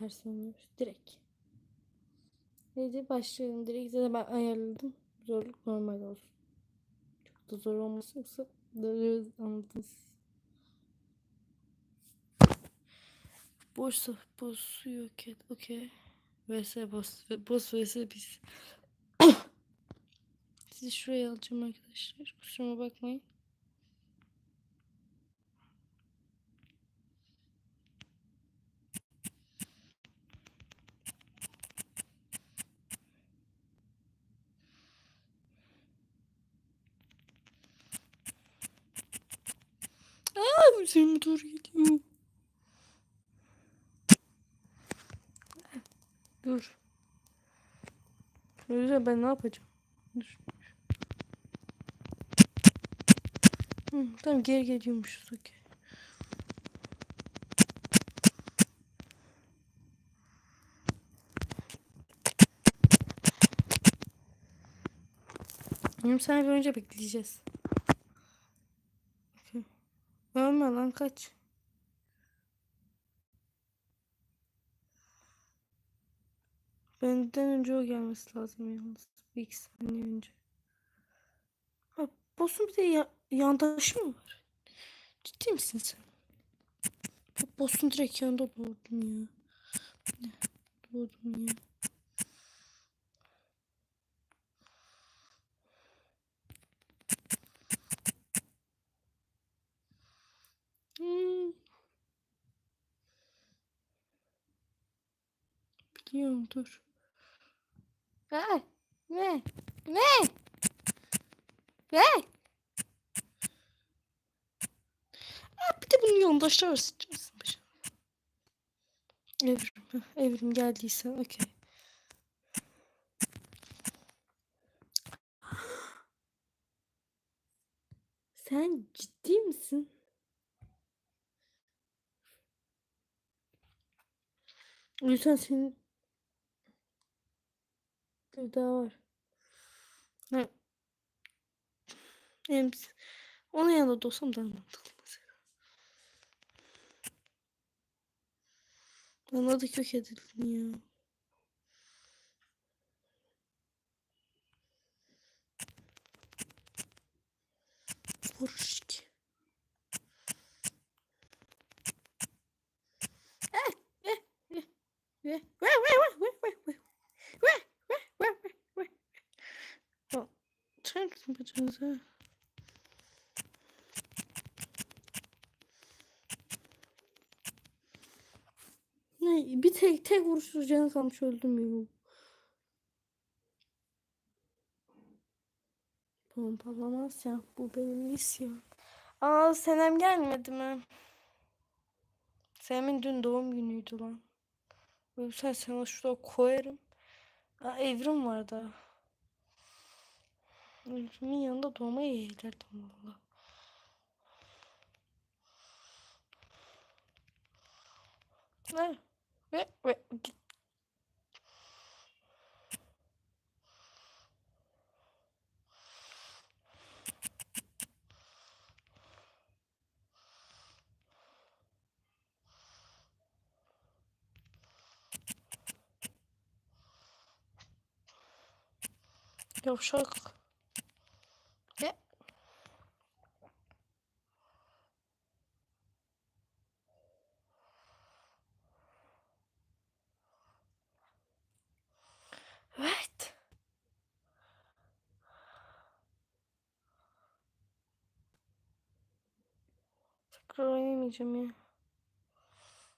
ters oynuyoruz. Direkt. Neydi başlayalım. Direkt zaten ben ayarladım. Zorluk normal olsun. Çok da zor olmasın yoksa anladınız. Boş boss yok et. Okey. Vs boss. Boss vs biz. Sizi şuraya alacağım arkadaşlar. Kusuruma bakmayın. Üzerime doğru geliyor. Dur. Öyle ben ne yapacağım? Dur. Hı, tamam geri geliyormuşuz okey. Yarım saniye önce bekleyeceğiz. Ölme lan kaç. Benden önce o gelmesi lazım yalnız. Bir iki saniye önce. Ha, boss'un bir de ya yandaşı mı var? Ciddi misin sen? Boss'un direkt yanında doğdum ya. Doğdum ya. Hmm. Biliyorum dur. Ne? Ne? Ne? Ne? Aa, bir de bunun sıçrarsın başına. Evrim. Evrim geldiysen okey. Sen ciddi misin? Lütfen senin bir daha var. Ha. Hem onun yanında dostum daha mantıklı mesela. Bana da kök edildin ya. Boruşki. Çek bacınızı? Ne? Bir tek tek vuruşsuz canı kalmış öldüm ya. Pompalamaz ya. Bu benim misyon. Aa Senem gelmedi mi? Senem'in dün doğum günüydü lan. Ölsen sana şurada koyarım. Aa, evrim var daha. Evrimin yanında doğmayı yeğlerdim valla. Ve ve git. Yavşak. Ne? Evet. Tekrar oynamayacağım ya.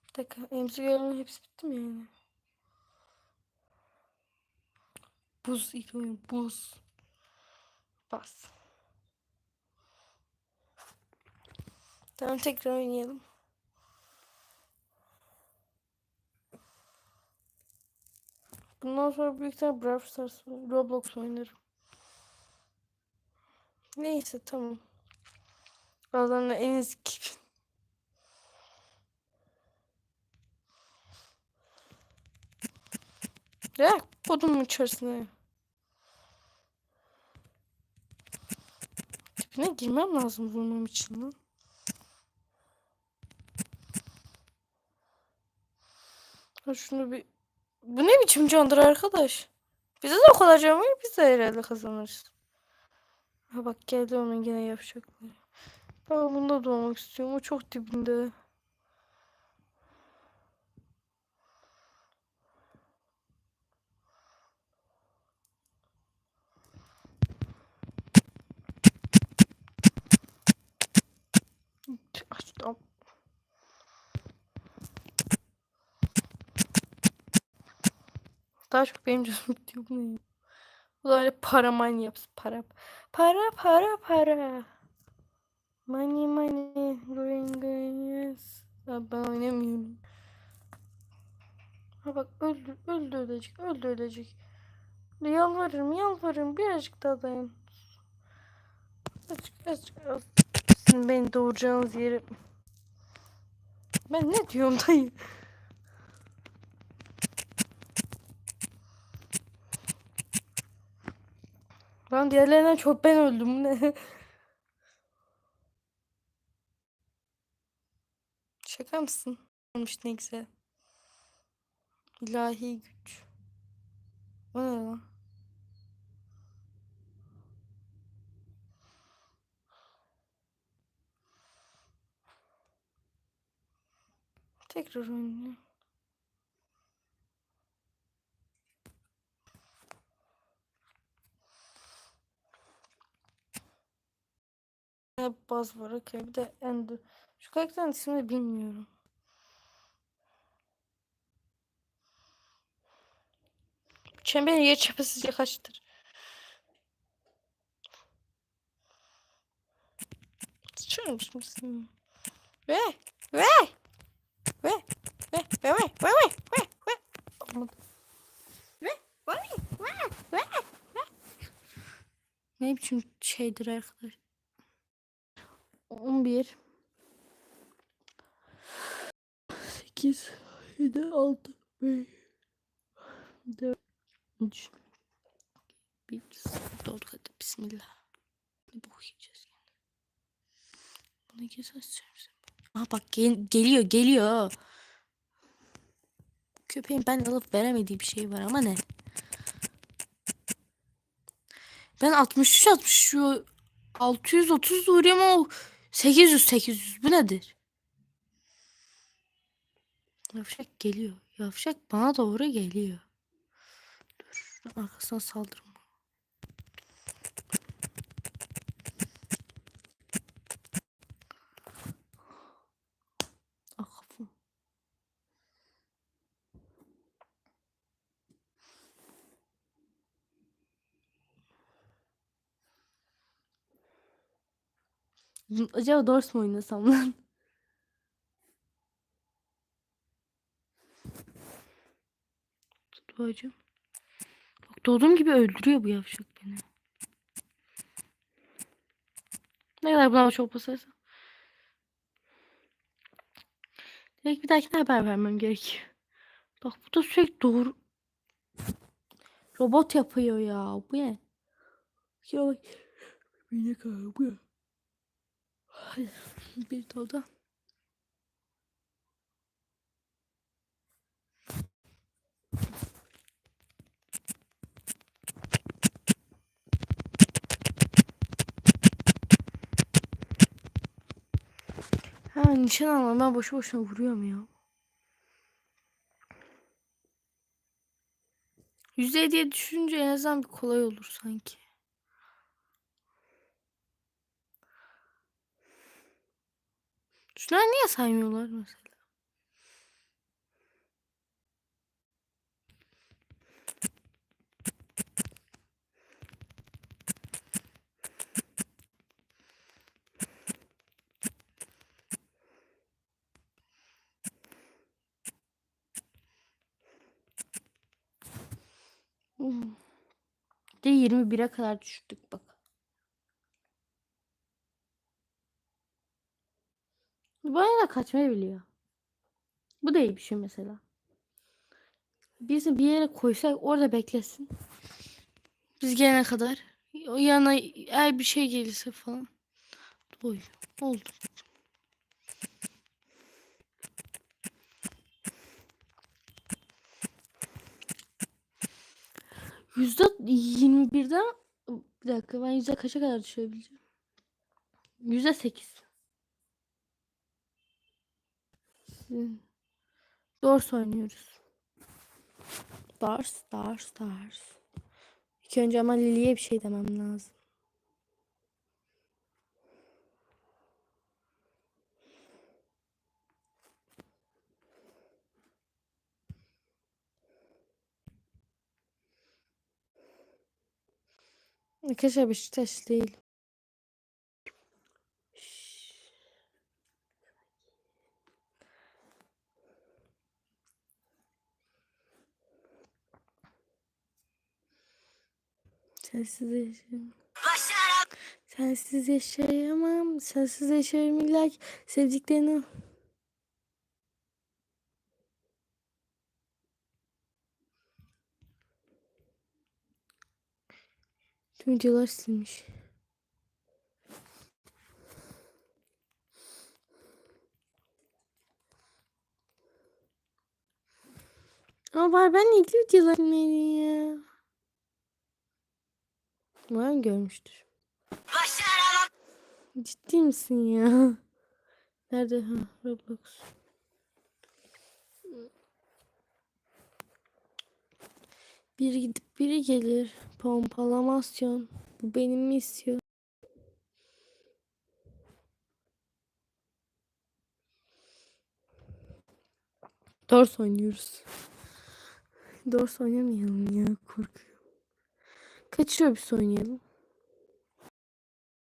Bir dakika. Emzi görevinin hepsi bitti mi yani? Buz ilk oyun. Buz. Bas. Tamam tekrar oynayalım. Bundan sonra büyük ihtimalle Brawl Stars, Roblox oynarım. Neyse tamam. Aralarında en eski Ya kodumun içerisine. Tipine girmem lazım vurmam için lan. Şunu bir... Bu ne biçim candır arkadaş? Bize de o kadar can var. Biz de herhalde kazanırız. Ha bak geldi onun yine yapacakları. Ben bunda doğmak istiyorum. O çok dibinde. Daha çok benim canım gidiyor bu ne? Bu da öyle paraman yapsın. Para. Para para para. Money money. Going going yes. Ben oynamıyorum. Ha bak öldü. Öldü ölecek. Öldü ölecek. Yalvarırım yalvarırım. Birazcık daha dayan. Azıcık azıcık azıcık. Sizin beni doğuracağınız yeri. Ben ne diyorum dayı? Lan diğerlerinden çok ben öldüm. Ne? Şaka mısın? Olmuş ne güzel. İlahi güç. O ne lan? Tekrar oynayayım. Baz var. Okey. Bir de Ender. Şu karakterin ismini bilmiyorum. Çemberin yer çapasızca kaçtır? Sıçarım şimdi. Ve ve ve ve ve ve ve ve. Ve ve ve ve ve Ne biçim şeydir arkadaş? 11 8 7 6 5 4 3 1 0 hadi bismillah. Ne bok yiyeceğiz yani. Bunu kez açacağım Aha bak gel- geliyor geliyor. Köpeğin ben alıp veremediği bir şey var ama ne? Ben 63 60 şu 630 vuruyorum o 800 800 bu nedir? Yavşak geliyor. Yavşak bana doğru geliyor. Dur arkasına saldırma. Ah kafam. Acaba Dors mu oynasam lan? Tut bacım. Bak doğduğum gibi öldürüyor bu yavşak beni. Ne kadar buna çok basarsa. Direkt bir dahakine haber vermem gerekiyor. Bak bu da sürekli doğru. Robot yapıyor ya. Bu ne? Ya bak. Bir dakika bu ne? Bir dalda. Ha nişan almam ben boşu boşuna vuruyorum ya. Yüzde diye düşününce en azından bir kolay olur sanki. Şunları niye saymıyorlar mesela? De 21'e kadar düştük bak. kaçmayı biliyor. Bu da iyi bir şey mesela. Bizi bir yere koysak orada beklesin. Biz gelene kadar. O yana eğer bir şey gelirse falan. Doy. Oldu. Yüzde yirmi birden bir dakika ben yüzde kaça kadar düşebileceğim? Yüzde sekiz. Dors oynuyoruz. Dars, dars, dars. İlk önce ama Lili'ye bir şey demem lazım. Arkadaşlar Beşiktaş değil. Sensiz yaşayamam. Sensiz yaşayamam. Sensiz yaşarım illa ki sevdiklerini. Tüm videolar silmiş. Ama var ben ilgili videolar silmeli ya. Umarım görmüştür. Ciddi misin ya? Nerede? Ha, Roblox. Biri gidip biri gelir. Pompalamasyon. Bu benim misyon. Dors oynuyoruz. Dors oynamayalım ya korkuyorum. Kaçıyor bir oynayalım.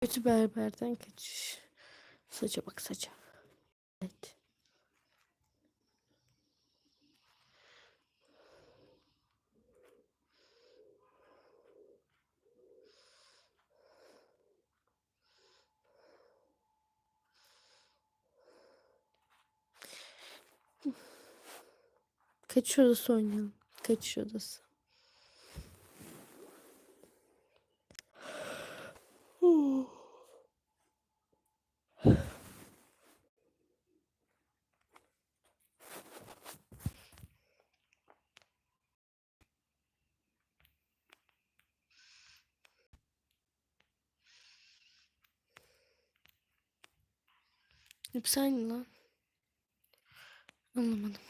Kötü berberden kaçış. Saça bak saça. Evet. Kaçış odası oynayalım. Kaçış odası. Hepsi aynı lan. Anlamadım.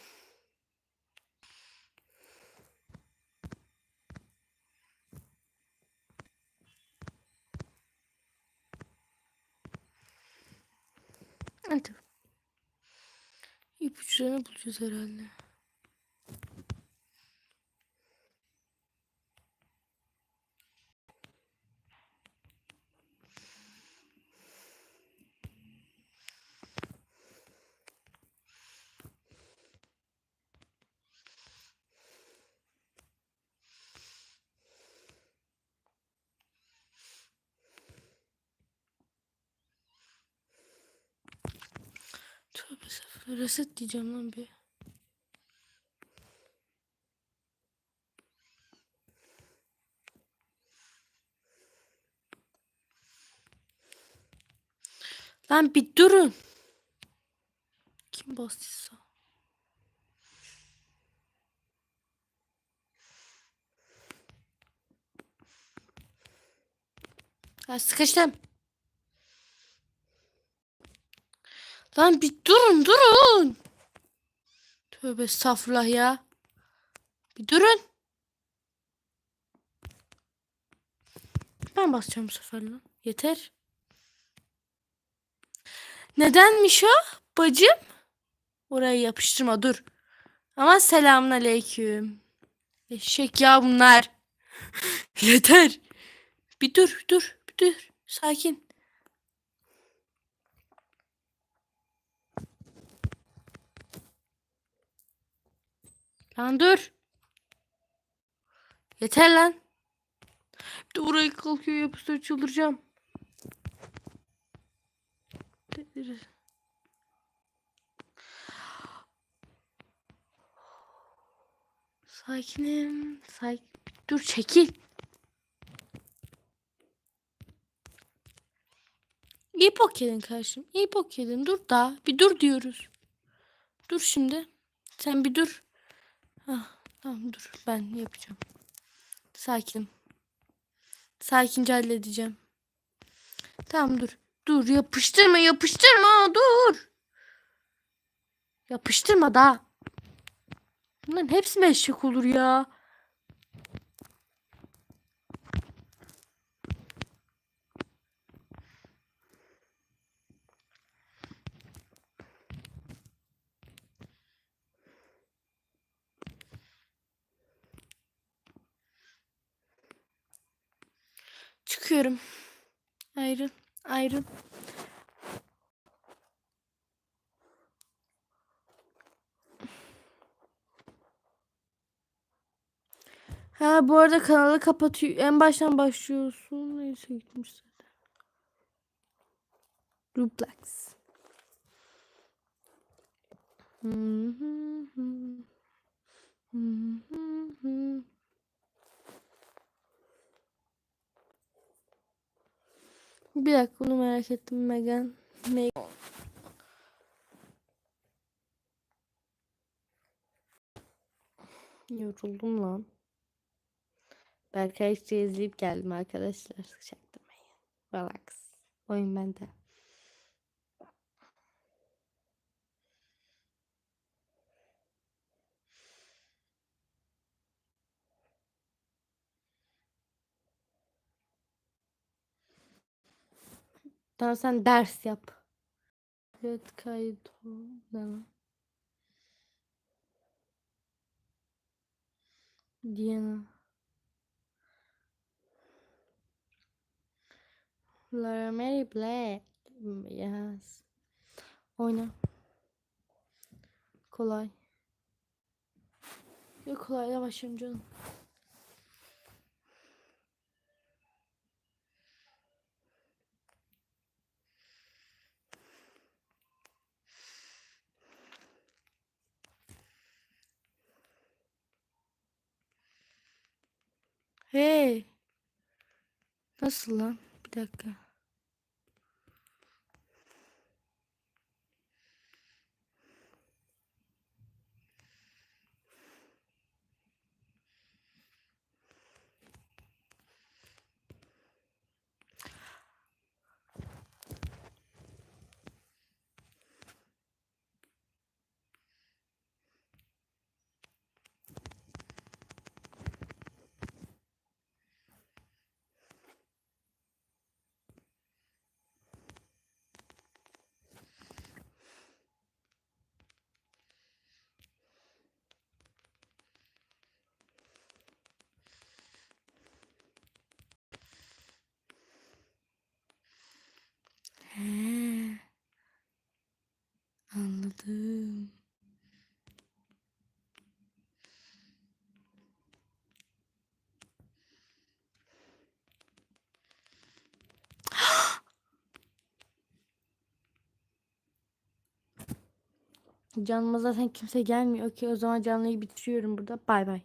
Hadi. İpuçlarını bulacağız herhalde. Tövbe sefer reset diyeceğim lan bir. Lan bir durun. Kim bastıysa. Ya sıkıştım. Lan bir durun durun. Tövbe estağfurullah ya. Bir durun. Ben basacağım bu sefer lan. Yeter. Nedenmiş o bacım? Oraya yapıştırma dur. Ama selamun aleyküm. Eşek ya bunlar. Yeter. Bir dur dur bir dur. Sakin. Lan dur. Yeter lan. Bir de oraya kalkıyor yapıştır çıldıracağım. Sakinim. Sakin. Dur çekil. İyi bok yedin kardeşim. İyi bok yedin. Dur da. Bir dur diyoruz. Dur şimdi. Sen bir dur. Ah, tamam dur. Ben yapacağım. Sakinim. Sakince halledeceğim. Tamam dur. Dur yapıştırma yapıştırma dur. Yapıştırma da. Bunların hepsi mi eşek olur ya? Çıkıyorum. Ayrıl. Ayrıl. Ha bu arada kanalı kapatıyor. En baştan başlıyorsun. Neyse gitmiş zaten. Duplex. Hı hı hı. Hı hı hı. Bir dakika bunu merak ettim Megan. Megan. Yoruldum lan. Berkay işte izleyip geldim arkadaşlar. Çaktırmayın. Relax. Oyun bende. Tamam sen ders yap. Evet kayıt? Diana. Laura Mary Black. Yes. Oyna. Kolay. Yok kolay yavaşım canım. Hey. Nasıl lan? Bir dakika. Canıma zaten kimse gelmiyor. Okey o zaman canlıyı bitiriyorum burada. Bay bay.